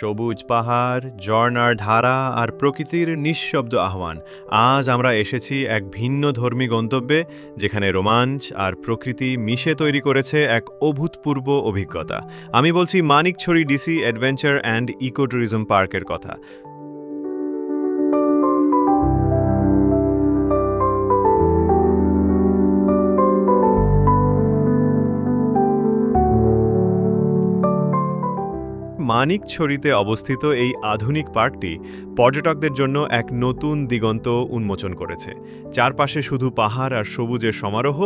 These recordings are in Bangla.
সবুজ পাহাড়, ঝর্ণার ধারা আর প্রকৃতির নিঃশব্দ আহ্বান। আজ আমরা এসেছি এক ভিন্ন ধর্মী গন্তব্যে, যেখানে রোমাঞ্চ আর প্রকৃতি মিশে তৈরি করেছে এক অভূতপূর্ব অভিজ্ঞতা। আমি বলছি Manikchhari DC adventure and eco tourism পার্কের কথা। মানিকছড়িতে অবস্থিত এই আধুনিক পার্কটি পর্যটকদের জন্য এক নতুন দিগন্ত উন্মোচন করেছে। চারপাশে শুধু পাহাড় আর সবুজের সমারোহ,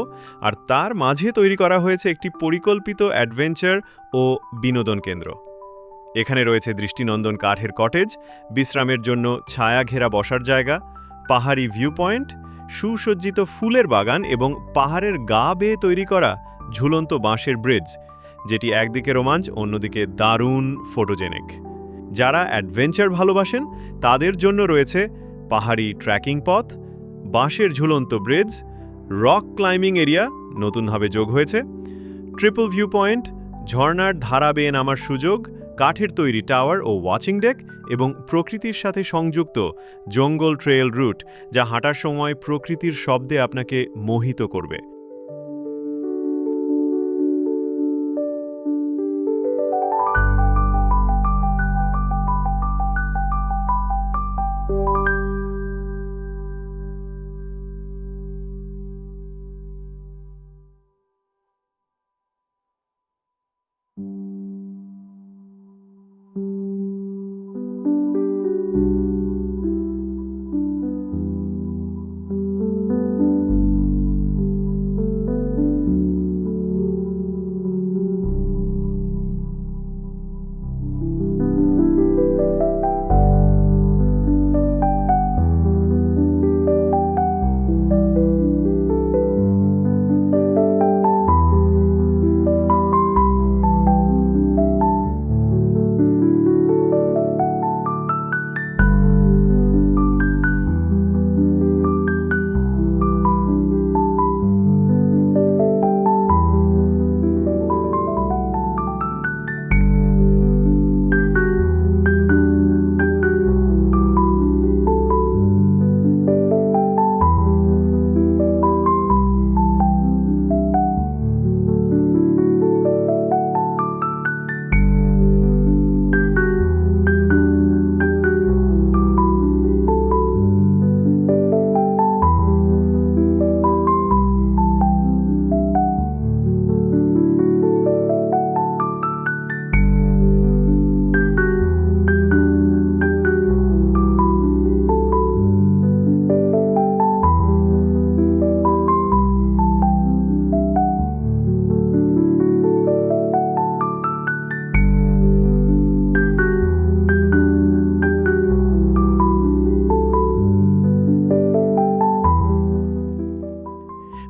আর তার মাঝে তৈরি করা হয়েছে একটি পরিকল্পিত অ্যাডভেঞ্চার ও বিনোদন কেন্দ্র। এখানে রয়েছে দৃষ্টিনন্দন কাঠের কটেজ, বিশ্রামের জন্য ছায়া ঘেরা বসার জায়গা, পাহাড়ি ভিউ পয়েন্ট সুসজ্জিত ফুলের বাগান এবং পাহাড়ের গা বেয়ে তৈরি করা ঝুলন্ত বাঁশের ব্রিজ। যেটি একদিকে রোমাঞ্চ, অন্যদিকে দারুণ ফটোজেনিক। যারা অ্যাডভেঞ্চার ভালোবাসেন, তাদের জন্য রয়েছে পাহাড়ি ট্র্যাকিং পথ, বাঁশের ঝুলন্ত ব্রিজ, রক ক্লাইম্বিং এরিয়া, নতুনভাবে যোগ হয়েছে, ট্রিপল ভিউ পয়েন্ট, ঝর্ণার ধারা বেয়ে নামার সুযোগ, কাঠের তৈরি টাওয়ার ও ওয়াচিং ডেক এবং প্রকৃতির সাথে সংযুক্ত জঙ্গল ট্রেল রুট, যা হাঁটার সময় প্রকৃতির শব্দে আপনাকে মোহিত করবে।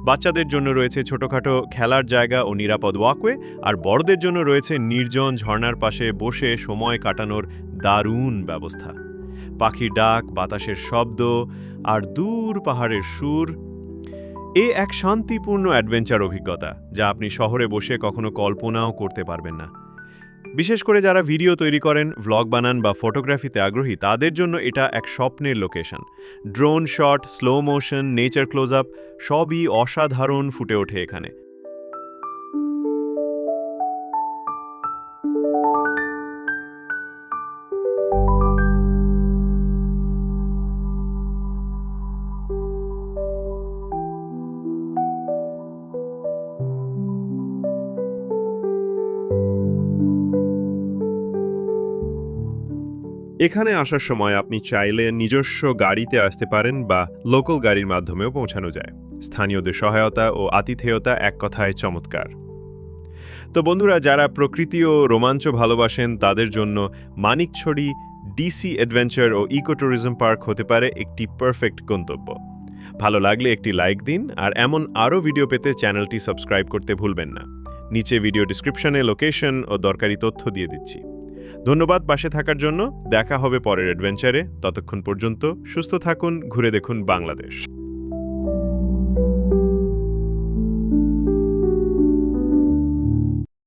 বাচ্চাদের জন্য রয়েছে ছোটখাটো খেলার জায়গা ও নিরাপদ ওয়াকওয়ে আর বড়দের জন্য রয়েছে নির্জন ঝর্নার পাশে বসে সময় কাটানোর দারুণ ব্যবস্থা। পাখির ডাক, বাতাসের শব্দ, আর দূর পাহাড়ের সুর, এ এক শান্তিপূর্ণ অ্যাডভেঞ্চার অভিজ্ঞতা, যা আপনি শহরে বসে কখনো কল্পনাও করতে পারবেন না। বিশেষ করে যারা ভিডিও তৈরি করেন ভ্লগ বানান বা ফটোগ্রাফিতে আগ্রহী, তাদের জন্য এটা এক স্বপ্নের location drone shot slow motion nature close up সবই অসাধারণ ফুটে ওঠে এখানে। এখানে আসার সময় আপনি চাইলে নিজস্ব গাড়িতে আসতে পারেন বা লোকাল গাড়ির মাধ্যমেও পৌঁছানো যায়। স্থানীয়দের সহায়তা ও আতিথেয়তা এক কথায় চমৎকার। তো বন্ধুরা, যারা প্রকৃতি ও রোমাঞ্চ ভালোবাসেন, তাদের জন্য মানিকছড়ি ডিসি অ্যাডভেঞ্চার ও ইকো ট্যুরিজম পার্ক হতে পারে একটি পারফেক্ট গন্তব্য। ভালো লাগলে একটি লাইক দিন, আর এমন আরও ভিডিও পেতে চ্যানেলটি সাবস্ক্রাইব করতে ভুলবেন না। নিচে ভিডিও ডিসক্রিপশনে লোকেশন ও দরকারি তথ্য দিয়ে দিচ্ছি। ধন্যবাদ পাশে থাকার জন্য। দেখা হবে পরের অ্যাডভেঞ্চারে ততক্ষণ পর্যন্ত সুস্থ থাকুন, ঘুরে দেখুন বাংলাদেশ।